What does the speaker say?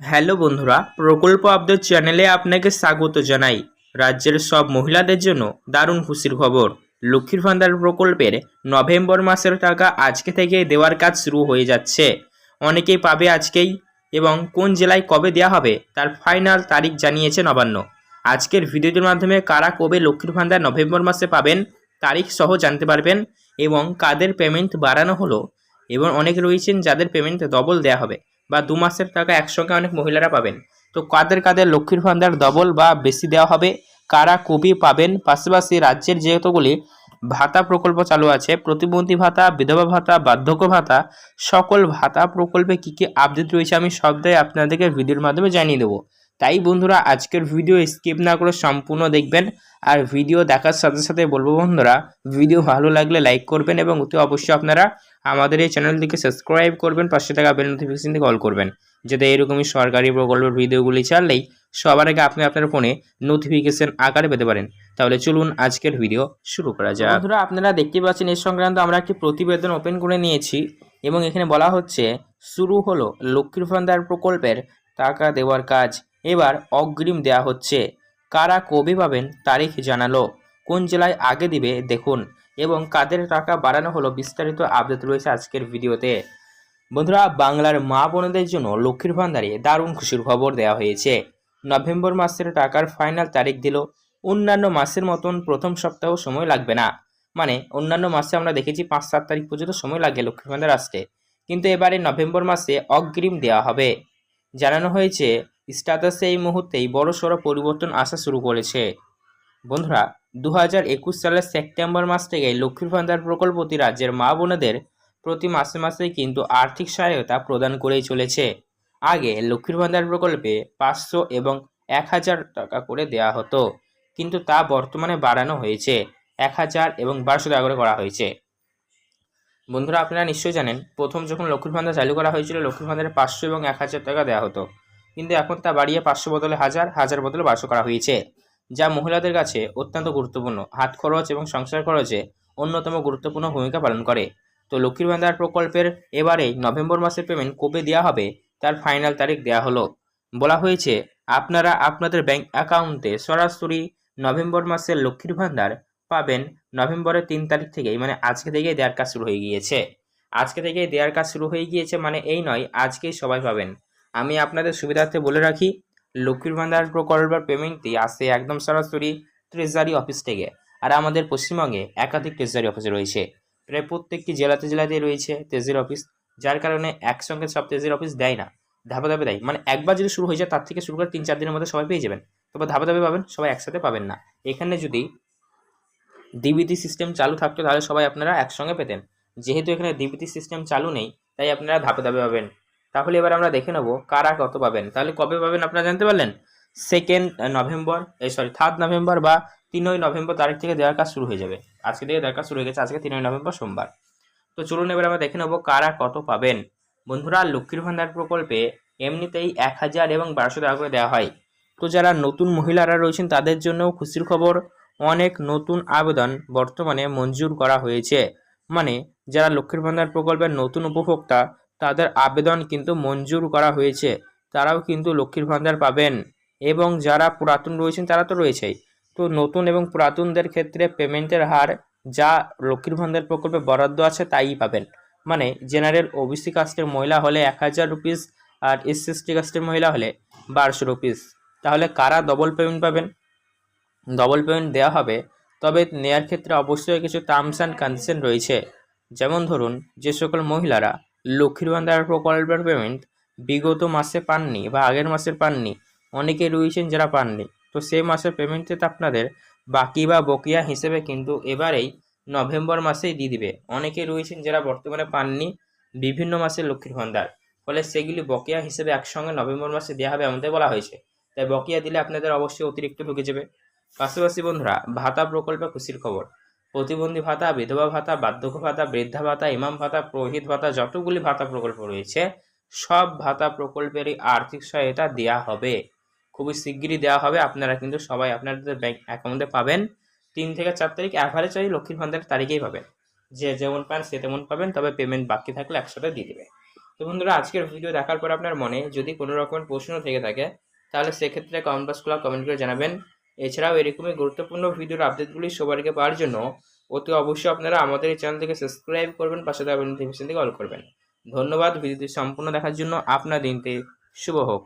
Hello বন্ধুরা, প্রকল্প update চ্যানেলে আপনাকে স্বাগত জানাই। রাজ্যের সব মহিলাদের জন্য দারুণ খুশির খবর। লক্ষ্মীর ভান্ডার প্রকল্পের নভেম্বর মাসের টাকা আজকে থেকে দেওয়ার কাজ শুরু হয়ে যাচ্ছে। অনেকেই পাবে আজকেই এবং কোন জেলায় কবে দেওয়া হবে তার ফাইনাল তারিখ জানিয়েছে নবান্ন। আজকের ভিডিওটির মাধ্যমে কারা কবে লক্ষ্মীর ভান্ডার নভেম্বর মাসে পাবেন তারিখ সহ জানতে পারবেন এবং কাদের পেমেন্ট বাড়ানো হলো এবং অনেক রয়েছেন যাদের পেমেন্ট ডবল দেওয়া হবে। বা দু মাসের টাকা একসঙ্গে অনেক মহিলারা পাবেন। তো কাদের কাদের লক্ষ্মীর ভান্ডার ডবল বা বেশি দেওয়া হবে, কারা কবি পাবেন, পাশাপাশি রাজ্যের যেহেতুগুলি ভাতা প্রকল্প চালু আছে, প্রতিবন্ধী ভাতা, বিধবা ভাতা, বার্ধক্য ভাতা, সকল ভাতা প্রকল্পে কী কী আপডেট রয়েছে আমি সবটাই আপনাদেরকে ভিডিওর মাধ্যমে জানিয়ে দেবো। তাই বন্ধুরা, আজকের ভিডিও স্কিপ না করে সম্পূর্ণ দেখবেন। আর ভিডিও দেখার সাথে সাথে বলব বন্ধুরা ভিডিও ভালো লাগলে লাইক করবেন এবং অতি অবশ্যই আপনারা আমাদের এই চ্যানেলটিকে সাবস্ক্রাইব করবেন, পাশে থাকা বেল নোটিফিকেশন থেকে অল করবেন। যাতে এরকমই সরকারি প্রকল্পের ভিডিওগুলি ছাড়লেই সবার আগে আপনি আপনার ফোনে নোটিফিকেশন আকারে পেতে পারেন। তাহলে চলুন আজকের ভিডিও শুরু করা যাক। বন্ধুরা, আপনারা দেখতে পাচ্ছেন এর সংক্রান্ত আমরা একটি প্রতিবেদন ওপেন করে নিয়েছি এবং এখানে বলা হচ্ছে, শুরু হলো লক্ষ্মীর ভান্ডার প্রকল্পের টাকা দেওয়ার কাজ। এবার অগ্রিম দেওয়া হচ্ছে। কারা কবে পাবেন তারিখ জানালো। কোন জেলায় আগে দিবে দেখুন। এবং কাদের টাকা বাড়ানো হলো বিস্তারিত আপডেট রয়েছে আজকের ভিডিওতে। বন্ধুরা, বাংলার মা বোনদের জন্য লক্ষ্মীর ভান্ডারে দারুণ খুশির খবর দেওয়া হয়েছে। নভেম্বর মাসের টাকার ফাইনাল তারিখ দিল। অন্যান্য মাসের মতন প্রথম সপ্তাহ সময় লাগবে না। মানে অন্যান্য মাসে আমরা দেখেছি পাঁচ, সাত তারিখ পর্যন্ত সময় লাগে লক্ষ্মীর ভান্ডার আসতে। কিন্তু এবারে নভেম্বর মাসে অগ্রিম দেওয়া হবে। জানানো হয়েছে স্ট্যাটাসে এই মুহূর্তেই বড় সড়ো পরিবর্তন আসা শুরু করেছে। বন্ধুরা দু হাজার একুশ সালের সেপ্টেম্বর মাস থেকে লক্ষ্মীর ভান্ডার প্রকল্পটি রাজ্যের মা বোনেদের প্রতি মাসে মাসে কিন্তু আর্থিক সহায়তা প্রদান করেই চলেছে। আগে লক্ষ্মীর ভান্ডার প্রকল্পে পাঁচশো এবং এক হাজার টাকা করে দেওয়া হতো, কিন্তু তা বর্তমানে বাড়ানো হয়েছে, এক হাজার এবং বারোশো টাকা করে করা হয়েছে। বন্ধুরা, আপনারা নিশ্চয়ই জানেন, প্রথম যখন লক্ষ্মীর ভান্ডার চালু করা হয়েছিল, লক্ষ্মীর ভান্ডারে পাঁচশো এবং এক হাজার টাকা দেওয়া হতো। কিন্তু এখন তা বাড়িয়ে পাঁচশো বদলে হাজার হাজার বদলে বারোশো করা হয়েছে, যা মহিলাদের কাছে অত্যন্ত গুরুত্বপূর্ণ। হাত খরচ এবং সংসার খরচে অন্যতম গুরুত্বপূর্ণ ভূমিকা পালন করে। তো লক্ষ্মীর ভান্ডার প্রকল্পের এবারেই নভেম্বর মাসের পেমেন্ট কবে দেওয়া হবে, তার ফাইনাল তারিখ দেওয়া হলো। বলা হয়েছে, আপনারা আপনাদের ব্যাংক অ্যাকাউন্টে সরাসরি নভেম্বর মাসের লক্ষ্মীর ভান্ডার পাবেন, নভেম্বরের তিন তারিখ থেকেই মানে আজকে থেকেই দেওয়ার কাজ শুরু হয়ে গিয়েছে। আজকে থেকেই দেওয়ার কাজ শুরু হয়ে গিয়েছে মানে এই নয়, আজকেই সবাই পাবেন। আমি আপনাদের সুবিধার্থে বলে রাখি, লক্ষ্মীর ভান্ডার প্রকল্পের পেমেন্টটি আসে একদম সরাসরি ট্রেজারি অফিস থেকে। আর আমাদের পশ্চিমবঙ্গে একাধিক ট্রেজারি অফিস রয়েছে। প্রায় প্রত্যেকটি জেলাতে জেলাতে রয়েছে ট্রেজারি অফিস যার কারণে একসঙ্গে সব ট্রেজারি অফিস দেয় না। ধাপে ধাপে দেয়। মানে একবার যদি শুরু হয়ে যায়, তার থেকে শুরু করে তিন, চার দিনের মধ্যে সবাই পেয়ে যাবেন। তবে ধাপে ধাপে পাবেন, সবাই একসাথে পাবেন না। এখানে যদি ডিবিটি সিস্টেম চালু থাকতো, তাহলে সবাই আপনারা একসঙ্গে পেতেন। যেহেতু এখানে ডিবিটি সিস্টেম চালু নেই, তাই আপনারা ধাপে ধাপে পাবেন। তাহলে এবার আমরা দেখে নেব কারা কত পাবেন। তাহলে কবে পাবেন আপনারা জানতে পারলেন? সেকেন্ড নভেম্বর এই সরি থার্ড নভেম্বর বা তিনই নভেম্বর তারিখ থেকে দেওয়ার কাজ শুরু হয়ে যাবে। আজকে থেকে দেওয়ার কাজ শুরু হয়ে গেছে, আজকে তিনই নভেম্বর সোমবার। তো চলুন এবার আমরা দেখে নেব কারা কত পাবেন। বন্ধুরা, লক্ষ্মীর ভান্ডার প্রকল্পে এমনিতেই এক হাজার এবং বারোশো টাকা করে দেওয়া হয়। তো যারা নতুন মহিলারা রয়েছেন, তাদের জন্যও খুশির খবর, অনেক নতুন আবেদন বর্তমানে মঞ্জুর করা হয়েছে। মানে যারা লক্ষ্মীর ভান্ডার প্রকল্পের নতুন উপভোক্তা তাদের আবেদন কিন্তু মঞ্জুর করা হয়েছে। তারাও কিন্তু লক্ষ্মীর ভান্ডার পাবেন। এবং যারা পুরাতন রয়েছেন, তারা তো রয়েছেই। তো নতুন এবং পুরাতনদের ক্ষেত্রে পেমেন্টের হার যা লক্ষ্মীর ভান্ডার প্রকল্পে বরাদ্দ আছে, তাই পাবেন। মানে জেনারেল ওবিসি কাস্টের মহিলা হলে এক হাজার রুপিস আর এস এসটি কাস্টের মহিলা হলে বারোশো রুপিস। তাহলে কারা ডবল পেমেন্ট পাবেন? ডবল পেমেন্ট দেওয়া হবে। তবে নেয়ার ক্ষেত্রে অবশ্যই কিছু টার্মস অ্যান্ড কন্ডিশন রয়েছে। যেমন ধরুন, যে সকল মহিলারা লক্ষ্মীর ভান্ডার প্রকল্পের পেমেন্ট বিগত মাসে পাননি বা আগের মাসের পাননি। অনেকে রয়েছেন যারা পাননি। তো সেই মাসের পেমেন্টে আপনাদের বাকি বা বকেয়া হিসেবে কিন্তু এবারেই নভেম্বর মাসেই দিয়ে দিবে। অনেকে রয়েছেন যারা বর্তমানে পাননি, বিভিন্ন মাসে লক্ষ্মীর ভান্ডার ফলে সেগুলি বকেয়া হিসেবে একসঙ্গে নভেম্বর মাসে দেওয়া হবে আমাদের বলা হয়েছে। তাই বকেয়া দিলে আপনাদের অবশ্যই অতিরিক্ত ঢুকে যাবে। পাশাপাশি বন্ধুরা, ভাতা প্রকল্পে খুশির খবর। প্রতিবন্ধী ভাতা, বিধবা ভাতা, বার্ধক্য ভাতা, বৃদ্ধা ভাতা, ইমাম ভাতা, পুরোহিত ভাতা, যতগুলি ভাতা প্রকল্প রয়েছে, সব ভাতা প্রকল্পেরই আর্থিক সহায়তা দেওয়া হবে। খুবই শিগগিরই দেওয়া হবে। আপনারা কিন্তু সবাই আপনাদের ব্যাংক অ্যাকাউন্টে পাবেন। তিন থেকে চার তারিখ অ্যাভারেজ ওই লক্ষ্মীর ভান্ডারের তারিখেই পাবেন। যে যেমন পান সে তেমন পাবেন, তবে পেমেন্ট বাকি থাকলে একসাথে দিয়ে দেবে। তো বন্ধুরা, আজকের ভিডিও দেখার পর আপনার মনে যদি কোনো রকমের প্রশ্ন থেকে থাকে, তাহলে সেক্ষেত্রে কমেন্ট বক্স খোলা কমেন্ট করে জানাবেন। এছাড়াও এরকমই গুরুত্বপূর্ণ ভিডিওর আপডেটগুলি সবার আগে পাওয়ার জন্য অতি অবশ্যই আপনারা আমাদের এই চ্যানেলটিকে সাবস্ক্রাইব করবেন, পাশে থাকা নোটিফিকেশন থেকে অল করবেন। ধন্যবাদ, ভিডিওটি সম্পূর্ণ দেখার জন্য আপনার দিনটি শুভ হোক।